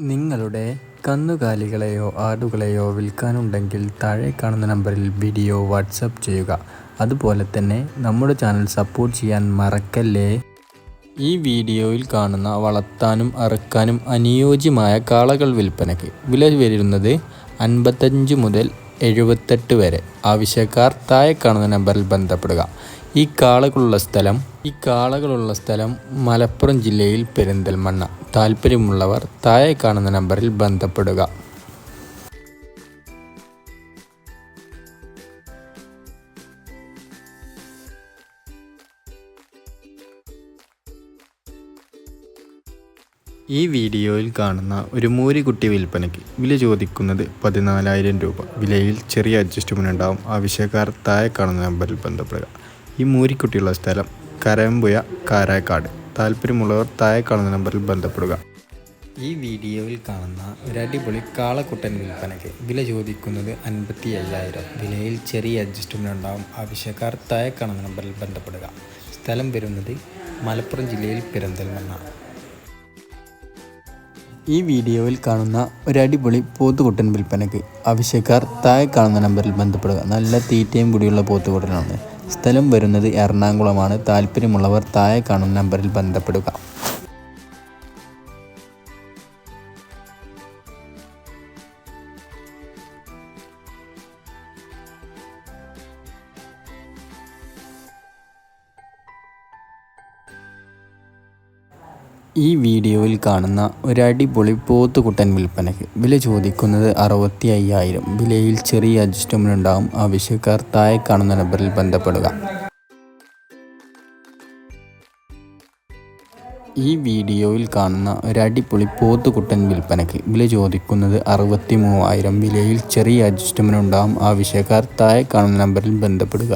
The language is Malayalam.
നിങ്ങളുടെ കന്നുകാലികളെയോ ആടുകളെയോ വിൽക്കാനുണ്ടെങ്കിൽ താഴെ കാണുന്ന നമ്പറിൽ വീഡിയോ വാട്സപ്പ് ചെയ്യുക. അതുപോലെ തന്നെ നമ്മുടെ ചാനൽ സപ്പോർട്ട് ചെയ്യാൻ മറക്കല്ലേ? ഈ വീഡിയോയിൽ കാണുന്ന വളർത്താനും അറുക്കാനും അനുയോജ്യമായ കാളകൾ വിൽപ്പനയ്ക്ക് വില വരുന്നത് അൻപത്തഞ്ച് മുതൽ എഴുപത്തെട്ട് വരെ. ആവശ്യക്കാർ താഴെ കാണുന്ന നമ്പറിൽ ബന്ധപ്പെടുക. ഈ കാളകളുള്ള സ്ഥലം ഈ കാളകളുള്ള സ്ഥലം മലപ്പുറം ജില്ലയിൽ പെരിന്തൽമണ്ണ. താല്പര്യമുള്ളവർ താഴെ കാണുന്ന നമ്പറിൽ ബന്ധപ്പെടുക. ഈ വീഡിയോയിൽ കാണുന്ന ഒരു മൂരിക്കുട്ടി വിൽപ്പനയ്ക്ക് വില ചോദിക്കുന്നത് പതിനാലായിരം രൂപ. വിലയിൽ ചെറിയ അഡ്ജസ്റ്റ്മെന്റ് ഉണ്ടാവും. ആവശ്യക്കാർ താഴെ കാണുന്ന നമ്പറിൽ ബന്ധപ്പെടുക. ഈ മൂരിക്കുട്ടിയുള്ള സ്ഥലം കരമ്പുയ കാരായക്കാട് താല്പര്യമുള്ളവർ താഴെ കാണുന്ന നമ്പറിൽ ബന്ധപ്പെടുക. ഈ വീഡിയോയിൽ കാണുന്ന ഒരു അടിപൊളി കാളക്കുട്ടൻ വിൽപ്പനയ്ക്ക് വില ചോദിക്കുന്നത് അൻപത്തി അയ്യായിരം വിലയിൽ ചെറിയ അഡ്ജസ്റ്റ്മെന്റ് ഉണ്ടാകും ആവശ്യക്കാർ താഴെ കാണുന്ന നമ്പറിൽ ബന്ധപ്പെടുക. സ്ഥലം വരുന്നത് മലപ്പുറം ജില്ലയിൽ പെരിന്തൽമണ്ണ. ഈ വീഡിയോയിൽ കാണുന്ന ഒരു അടിപൊളി പോത്തുകുട്ടൻ വിൽപ്പനയ്ക്ക് ആവശ്യക്കാർ താഴെ കാണുന്ന നമ്പറിൽ ബന്ധപ്പെടുക. നല്ല തീറ്റയും കൂടിയുള്ള പോത്തുകുട്ടനാണ്. സ്ഥലം വരുന്നത് എറണാകുളമാണ്. താല്പര്യമുള്ളവർ താഴെ കാണുന്ന നമ്പറിൽ ബന്ധപ്പെടുക. ഈ വീഡിയോയിൽ കാണുന്ന ഒരു അടിപൊളി പോത്തുകുട്ടൻ വിൽപ്പനയ്ക്ക് വില ചോദിക്കുന്നത് അറുപത്തി അയ്യായിരം വിലയിൽ ചെറിയ അഡ്ജസ്റ്റ്മെന്റ് ഉണ്ടാകും ആവശ്യക്കാർ താഴെ കാണുന്ന നമ്പറിൽ ബന്ധപ്പെടുക. ഈ വീഡിയോയിൽ കാണുന്ന ഒരു അടിപൊളി പോത്തുകുട്ടൻ വിൽപ്പനയ്ക്ക് വില ചോദിക്കുന്നത് അറുപത്തി മൂവായിരം വിലയിൽ ചെറിയ അഡ്ജസ്റ്റ്മെന്റ് ഉണ്ടാകും ആവശ്യക്കാർ താഴെ കാണുന്ന നമ്പറിൽ ബന്ധപ്പെടുക.